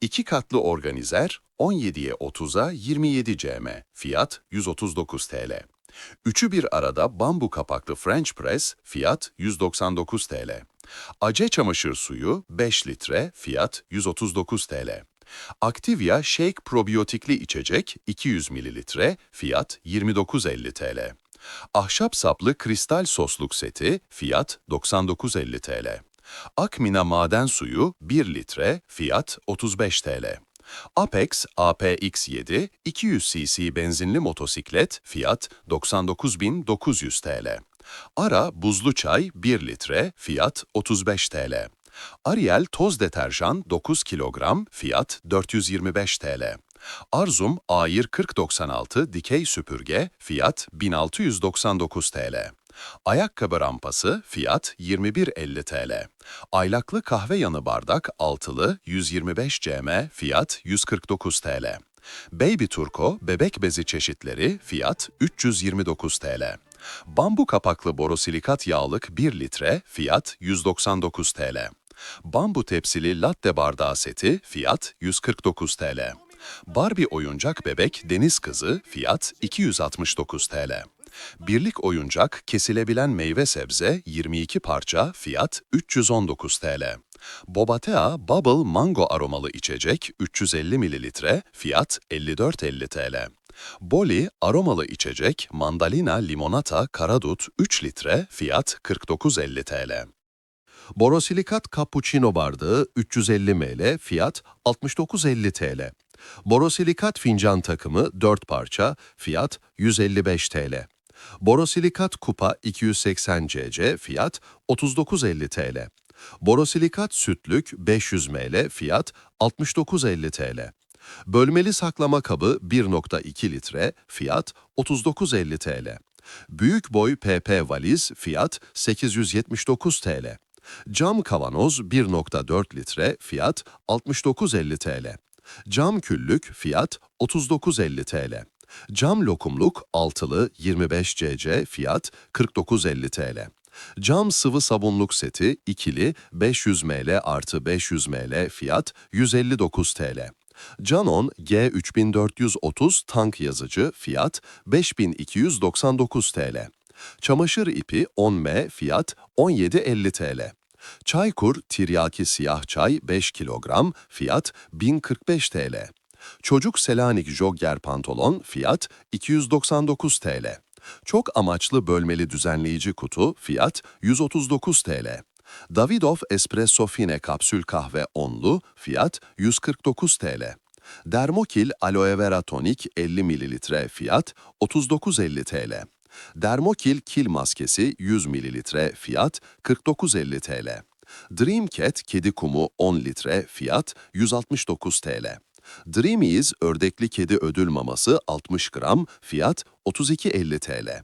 İki katlı organizer 17'ye 30'a 27 cm, fiyat 139 TL. Üçü bir arada bambu kapaklı French press, fiyat 199 TL. Ace çamaşır suyu 5 litre, fiyat 139 TL. Activia Shake probiyotikli içecek 200 mililitre, fiyat 29.50 TL. Ahşap saplı kristal sosluk seti, fiyat 99.50 TL. Akmina maden suyu 1 litre, fiyat 35 TL. Apex APX7 200 cc benzinli motosiklet, fiyat 99.900 TL. Ara buzlu çay 1 litre, fiyat 35 TL. Ariel toz deterjan 9 kilogram, fiyat 425 TL. Arzum Air 4096 dikey süpürge, fiyat 1699 TL. Ayakkabı rampası, fiyat 21.50 TL. Aylaklı kahve yanı bardak altılı 125 cm, fiyat 149 TL. Baby Turco bebek bezi çeşitleri, fiyat 329 TL. Bambu kapaklı borosilikat yağlık 1 litre, fiyat 199 TL. Bambu tepsili latte bardağı seti, fiyat 149 TL. Barbie oyuncak bebek deniz kızı, fiyat 269 TL. Birlik oyuncak kesilebilen meyve sebze 22 parça, fiyat 319 TL. Bobatea Bubble mango aromalı içecek 350 mililitre, fiyat 54.50 TL. Boli aromalı içecek mandalina limonata karadut 3 litre, fiyat 49.50 TL. Borosilikat cappuccino bardağı 350 ml, fiyat 69.50 TL. Borosilikat fincan takımı 4 parça, fiyat 155 TL. Borosilikat kupa 280 cc, fiyat 39.50 TL. Borosilikat sütlük 500 ml, fiyat 69.50 TL. Bölmeli saklama kabı 1.2 litre, fiyat 39.50 TL. Büyük boy PP valiz, fiyat 879 TL. Cam kavanoz 1.4 litre, fiyat 69.50 TL. Cam küllük, fiyat 39.50 TL. Cam lokumluk altılı 25 cc, fiyat 49.50 TL. Cam sıvı sabunluk seti ikili 500 ml artı 500 ml fiyat 159 TL. Canon G3430 tank yazıcı fiyat 5299 TL. Çamaşır ipi 10M fiyat 17.50 TL. Çaykur tiryaki siyah çay 5 kilogram fiyat 1045 TL. Çocuk Selanik jogger pantolon fiyat 299 TL. Çok amaçlı bölmeli düzenleyici kutu fiyat 139 TL. Davidoff Espresso Fine kapsül kahve onlu fiyat 149 TL. Dermokil Aloe Vera Tonik 50 ml fiyat 39.50 TL. Dermokil kil maskesi 100 ml fiyat 49.50 TL. Dreamcat kedi kumu 10 litre fiyat 169 TL. Dreamies ördekli kedi ödül maması 60 gram fiyat 32.50 TL.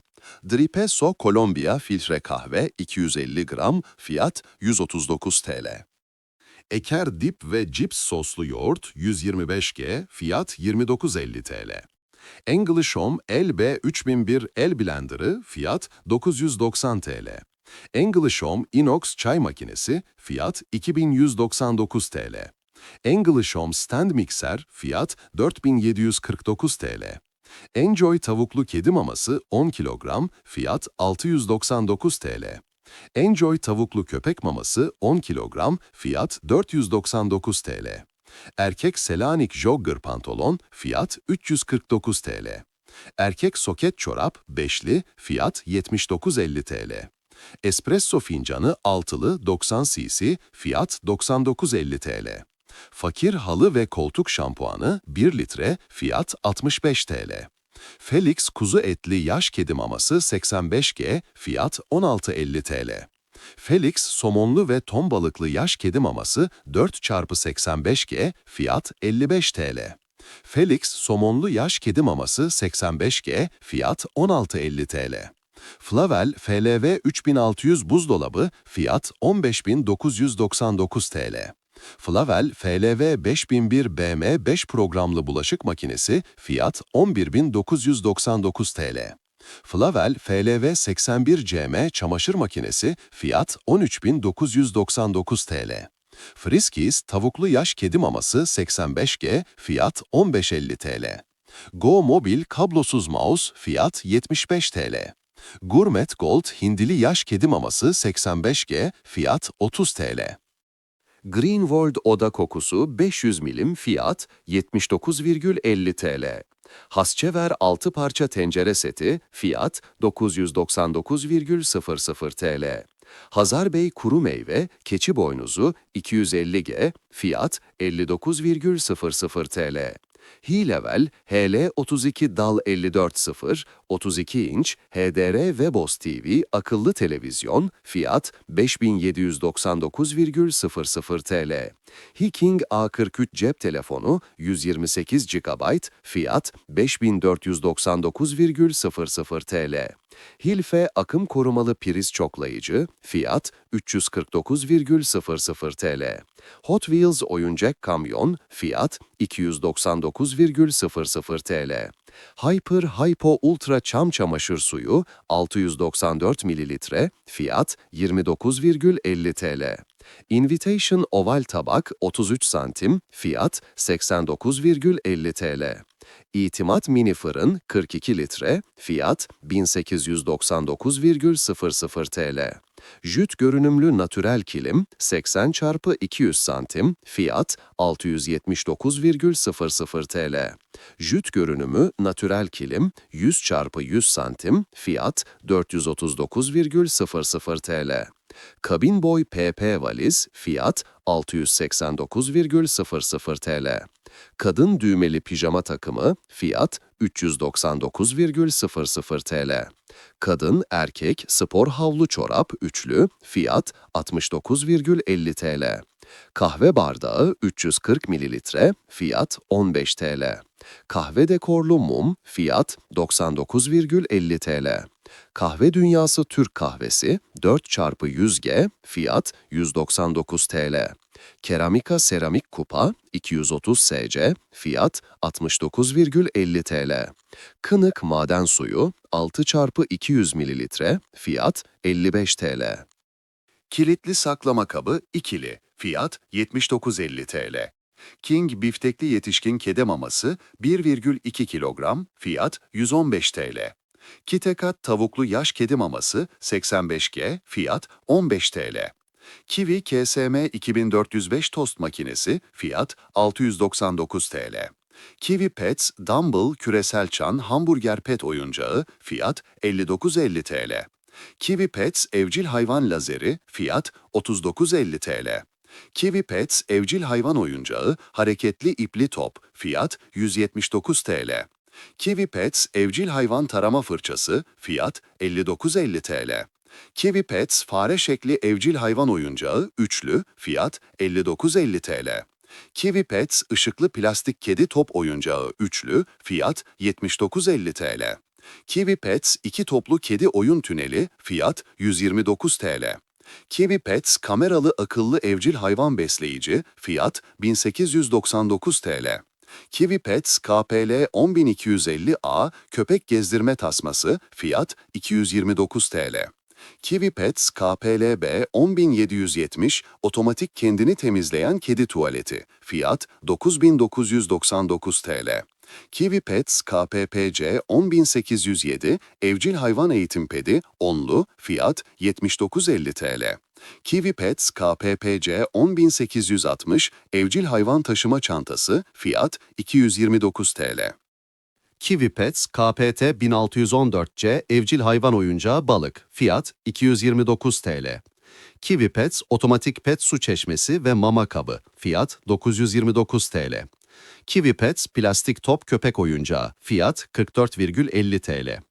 Dripesso Kolombiya filtre kahve 250 gram fiyat 139 TL. Eker dip ve cips soslu yoğurt 125G, fiyat 29.50 TL. English Home LB 3001 el blenderı, fiyat 990 TL. English Home inox çay makinesi, fiyat 2199 TL. English Home stand mikser, fiyat 4749 TL. Enjoy tavuklu kedi maması 10 kilogram, fiyat 699 TL. Enjoy tavuklu köpek maması 10 kilogram, fiyat 499 TL. Erkek Selanik jogger pantolon, fiyat 349 TL. Erkek soket çorap beşli, fiyat 79.50 TL. Espresso fincanı altılı 90 cc, fiyat 99.50 TL. Fakir halı ve koltuk şampuanı 1 litre, fiyat 65 TL. Felix kuzu etli yaş kedi maması 85G, fiyat 16.50 TL. Felix somonlu ve ton balıklı yaş kedi maması 4x85G, fiyat 55 TL. Felix somonlu yaş kedi maması 85G, fiyat 16.50 TL. Flavel FLV 3600 buzdolabı, fiyat 15.999 TL. Flavel FLV 5001 BM 5 programlı bulaşık makinesi, fiyat 11.999 TL. Flavel FLV 81 CM çamaşır makinesi, fiyat 13.999 TL. Friskies tavuklu yaş kedi maması 85G, fiyat 15.50 TL. Go Mobil kablosuz mouse, fiyat 75 TL. Gourmet Gold hindili yaş kedi maması 85G, fiyat 30 TL. Green World oda kokusu 500 milim fiyat 79,50 TL. Hasçever 6 parça tencere seti fiyat 999,00 TL. Hazar Bey kuru meyve keçi boynuzu 250G fiyat 59,00 TL. Hi-Level HL32 Dal 54.0 32 inç HDR Webos TV akıllı televizyon fiyat 5799,00 TL. Hiking A43 cep telefonu 128 GB fiyat 5499,00 TL. Hilfe akım korumalı priz çoklayıcı fiyat 349,00 TL. Hot Wheels oyuncak kamyon fiyat 299,00 TL. Hyper Hypo Ultra çam çamaşır suyu 694 ml fiyat 29,50 TL. Invitation oval tabak 33 santim fiyat 89,50 TL. İtimat mini fırın 42 litre fiyat 1899,00 TL. Jüt görünümlü natürel kilim 80 x 200 santim fiyat 679,00 TL. Jüt görünümü natürel kilim 100 x 100 santim fiyat 439,00 TL. Kabin boy PP valiz fiyat 689,00 TL. Kadın düğmeli pijama takımı fiyat 399,00 TL. Kadın erkek spor havlu çorap üçlü fiyat 69,50 TL. Kahve bardağı 340 mililitre fiyat 15 TL. Kahve dekorlu mum fiyat 99,50 TL. Kahve Dünyası Türk Kahvesi 4 x 100G fiyat 199 TL. Keramika seramik kupa 230 SC fiyat 69,50 TL. Kınık maden suyu 6 x 200 ml fiyat 55 TL. Kilitli saklama kabı ikili, fiyat 79.50 TL. King biftekli yetişkin kede maması 1,2 kilogram, fiyat 115 TL. Kitekat tavuklu yaş kedi maması 85G, fiyat 15 TL. Kiwi KSM 2405 tost makinesi, fiyat 699 TL. Kiwi Pets Dumble küresel çan hamburger pet oyuncağı, fiyat 59.50 TL. Kiwi Pets evcil hayvan lazeri, fiyat 39.50 TL. Kiwi Pets evcil hayvan oyuncağı, hareketli ipli top, fiyat 179 TL. Kiwi Pets evcil hayvan tarama fırçası, fiyat 59.50 TL. Kiwi Pets fare şekli evcil hayvan oyuncağı, üçlü, fiyat 59.50 TL. Kiwi Pets ışıklı plastik kedi top oyuncağı, üçlü, fiyat 79.50 TL. Kiwi Pets iki toplu kedi oyun tüneli, fiyat 129 TL. Kiwi Pets kameralı akıllı evcil hayvan besleyici, fiyat 1899 TL. Kiwi Pets KPL 10250A köpek gezdirme tasması, fiyat 229 TL. Kiwi Pets KPLB 10770 otomatik kendini temizleyen kedi tuvaleti, fiyat 9999 TL. Kiwi Pets KPPC 10807 evcil hayvan eğitim pedi, onlu, fiyat 7950 TL. Kiwi Pets KPPC 10860 evcil hayvan taşıma çantası, fiyat 229 TL. Kiwi Pets KPT 1614C evcil hayvan oyuncağı balık. Fiyat 229 TL. Kiwi Pets otomatik pet su çeşmesi ve mama kabı. Fiyat 929 TL. Kiwi Pets plastik top köpek oyuncağı. Fiyat 44,50 TL.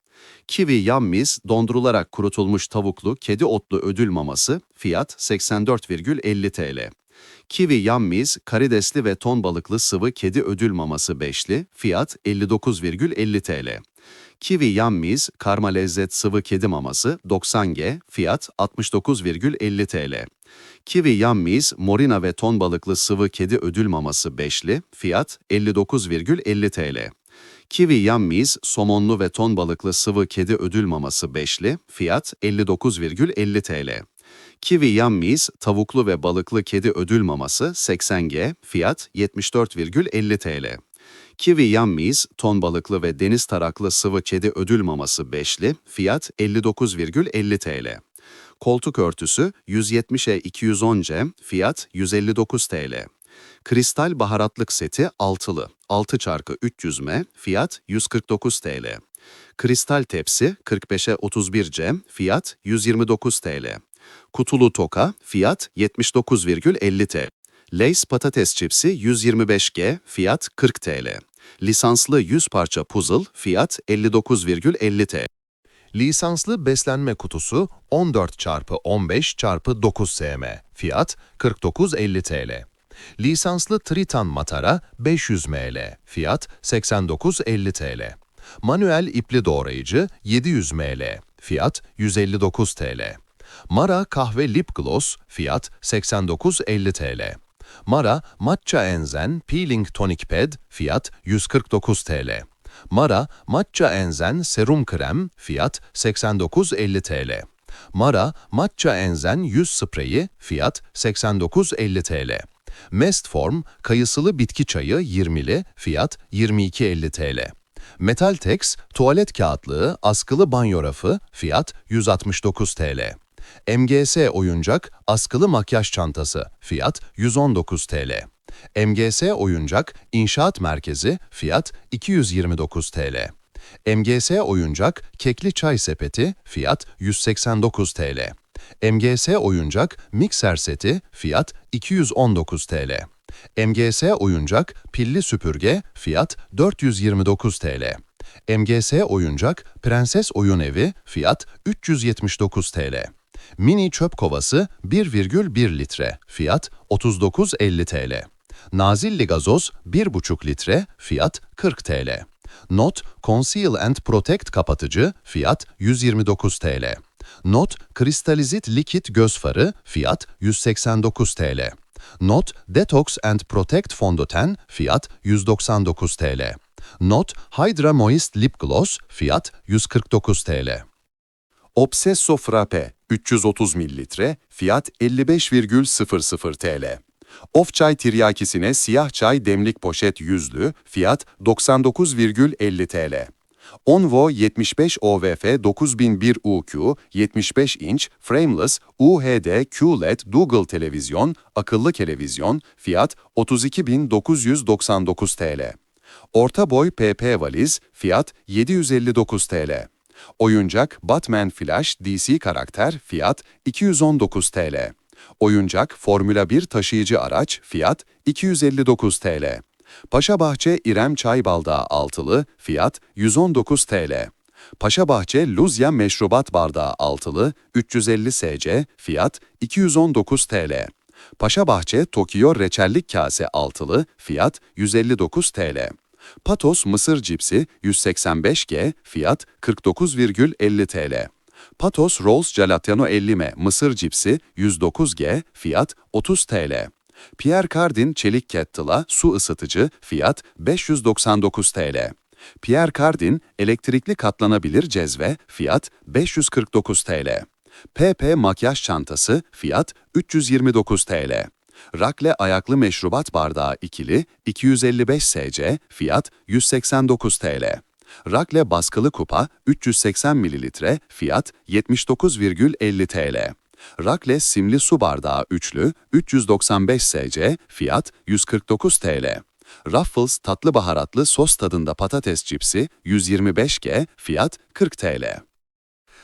Kiwi Yummies dondurularak kurutulmuş tavuklu kedi otlu ödül maması. Fiyat 84,50 TL. Kiwi Yummies karidesli ve ton balıklı sıvı kedi ödül maması beşli, fiyat 59,50 TL. Kiwi Yummies karma lezzet sıvı kedi maması 90G, fiyat 69,50 TL. Kiwi Yummies morina ve ton balıklı sıvı kedi ödül maması beşli, fiyat 59,50 TL. Kiwi Yummies somonlu ve ton balıklı sıvı kedi ödül maması beşli, fiyat 59,50 TL. Kiwi Yummies tavuklu ve balıklı kedi ödül maması 80G, fiyat 74,50 TL. Kiwi Yummies ton balıklı ve deniz taraklı sıvı kedi ödül maması 5'li, fiyat 59,50 TL. Koltuk örtüsü 170'e 210C, fiyat 159 TL. Kristal baharatlık seti altılı, 6 çarkı 300 M, fiyat 149 TL. Kristal tepsi 45'e 31C, fiyat 129 TL. Kutulu toka, fiyat 79,50 TL. Lay's patates çipsi 125G, fiyat 40 TL. Lisanslı 100 parça puzzle, fiyat 59,50 TL. Lisanslı beslenme kutusu 14 çarpı 15 çarpı 9 sm. Fiyat 49.50 TL. Lisanslı Tritan matara 500 ml. Fiyat 89.50 TL. Manuel ipli doğrayıcı 700 ml. Fiyat 159 TL. Mara kahve lip gloss fiyat 89.50 TL. Mara matcha enzen peeling tonic pad fiyat 149 TL. Mara matcha enzen serum krem fiyat 89.50 TL. Mara matcha enzen yüz spreyi fiyat 89.50 TL. Mestform kayısılı bitki çayı 20'li fiyat 22.50 TL. Metaltex tuvalet kağıtlığı askılı banyo rafı fiyat 169 TL. MGS oyuncak askılı makyaj çantası fiyat 119 TL. MGS oyuncak inşaat merkezi fiyat 229 TL. MGS oyuncak kekli çay sepeti fiyat 189 TL. MGS oyuncak mikser seti fiyat 219 TL. MGS oyuncak pilli süpürge fiyat 429 TL. MGS oyuncak prenses oyun evi fiyat 379 TL. Mini çöp kovası 1,1 litre fiyat 39,50 TL. Nazilli gazoz 1,5 litre fiyat 40 TL. Not Conceal and Protect kapatıcı fiyat 129 TL. Not Kristalizit likit göz farı fiyat 189 TL. Not Detox and Protect fondöten fiyat 199 TL. Not Hydra Moist Lip Gloss fiyat 149 TL. Obsesso Frappe 330 mililitre, fiyat 55,00 TL. Of çay tiryakisine siyah çay demlik poşet yüzlü, fiyat 99,50 TL. Onvo 75 OVF 9001 UQ 75 inç frameless UHD QLED Google televizyon, akıllı televizyon, fiyat 32.999 TL. Orta boy PP valiz, fiyat 759 TL. Oyuncak Batman Flash DC karakter, fiyat 219 TL. Oyuncak Formula 1 taşıyıcı araç, fiyat 259 TL. Paşabahçe İrem Çay Bardağı altılı, fiyat 119 TL. Paşabahçe Luzya Meşrubat Bardağı altılı, 350 SC, fiyat 219 TL. Paşabahçe Tokyo Reçellik Kase altılı, fiyat 159 TL. Patos Mısır Cipsi 185G, fiyat 49,50 TL. Patos Rolls Gelatino 50M Mısır Cipsi 109G, fiyat 30 TL. Pierre Cardin Çelik Kettle'a su ısıtıcı, fiyat 599 TL. Pierre Cardin elektrikli katlanabilir cezve, fiyat 549 TL. PP makyaj çantası, fiyat 329 TL. Rakle ayaklı meşrubat bardağı ikili 255 SC, fiyat 189 TL. Rakle baskılı kupa 380 ml, fiyat 79,50 TL. Rakle simli su bardağı üçlü 395 SC, fiyat 149 TL. Ruffles tatlı baharatlı sos tadında patates cipsi 125G, fiyat 40 TL.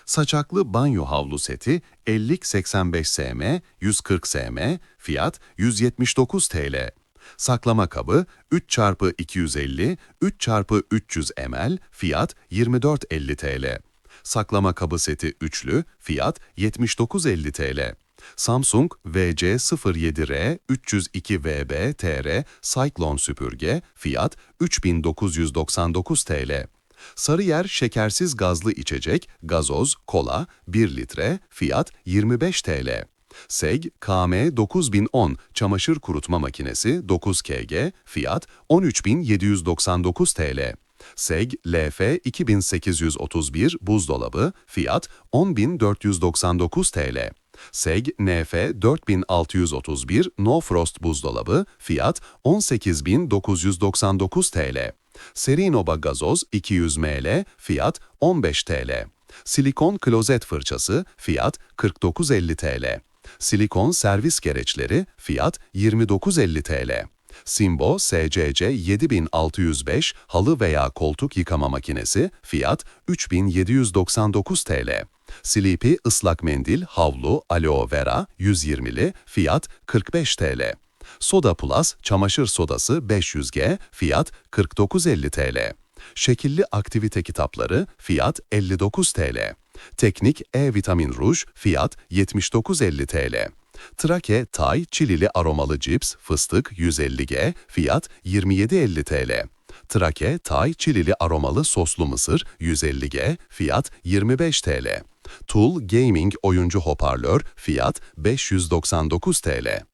Saçaklı banyo havlu seti 50-85 sm, 140 sm, fiyat 179 TL. Saklama kabı 3 x 250, 3 x 300 ml, fiyat 24.50 TL. Saklama kabı seti üçlü, fiyat 79.50 TL. Samsung VC07R 302VB TR Cyclone süpürge, fiyat 3999 TL. Sarıyer şekersiz gazlı içecek, gazoz, kola 1 litre, fiyat 25 TL. Seg KM 9010 çamaşır kurutma makinesi 9 kg, fiyat 13799 TL. Seg LF 2831 buzdolabı, fiyat 10499 TL. SEG NF 4631 No Frost buzdolabı fiyat 18999 TL. Serinoba gazoz 200 ml fiyat 15 TL. Silikon klozet fırçası fiyat 49.50 TL. Silikon servis gereçleri fiyat 29.50 TL. Simbo SCC 7605 halı veya koltuk yıkama makinesi fiyat 3799 TL. Sleepy ıslak mendil, havlu, aloe vera 120'li fiyat 45 TL. Soda Plus çamaşır sodası 500G fiyat 49.50 TL. Şekilli aktivite kitapları fiyat 59 TL. Teknik E vitamin ruj fiyat 79.50 TL. Trake Tay çilili aromalı cips fıstık 150G fiyat 27.50 TL. Trake Tay çilili aromalı soslu mısır 150G fiyat 25 TL. Tool Gaming oyuncu hoparlör fiyat 599 TL.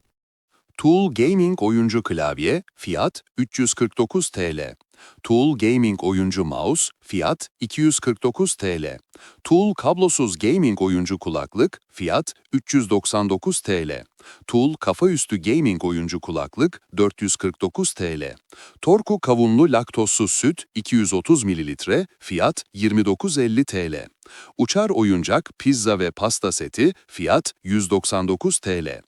Tool Gaming oyuncu klavye, fiyat 349 TL. Tool Gaming oyuncu mouse, fiyat 249 TL. Tool kablosuz gaming oyuncu kulaklık, fiyat 399 TL. Tool kafaüstü gaming oyuncu kulaklık, 449 TL. Torku kavunlu laktozsuz süt, 230 ml, fiyat 29.50 TL. Uçar oyuncak pizza ve pasta seti, fiyat 199 TL.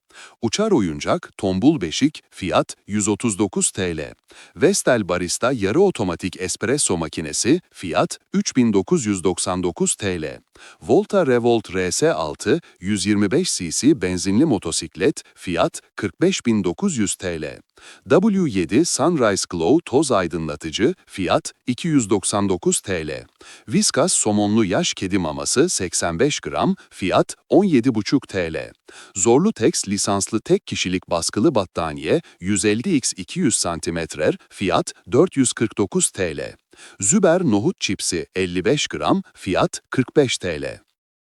Uçar oyuncak tombul beşik, fiyat 139 TL. Vestel Barista yarı otomatik espresso makinesi, fiyat 3999 TL. Volta Revolt RS6 125 cc benzinli motosiklet, fiyat 45900 TL. W7 Sunrise Glow toz aydınlatıcı, fiyat 299 TL. Whiskas somonlu yaş kedi maması 85 gram, fiyat 17,5 TL. Zorlu Tex lisanslı tek kişilik baskılı battaniye 150x 200 cm, fiyat 449 TL. Züber nohut çipsi 55 gram, fiyat 45 TL.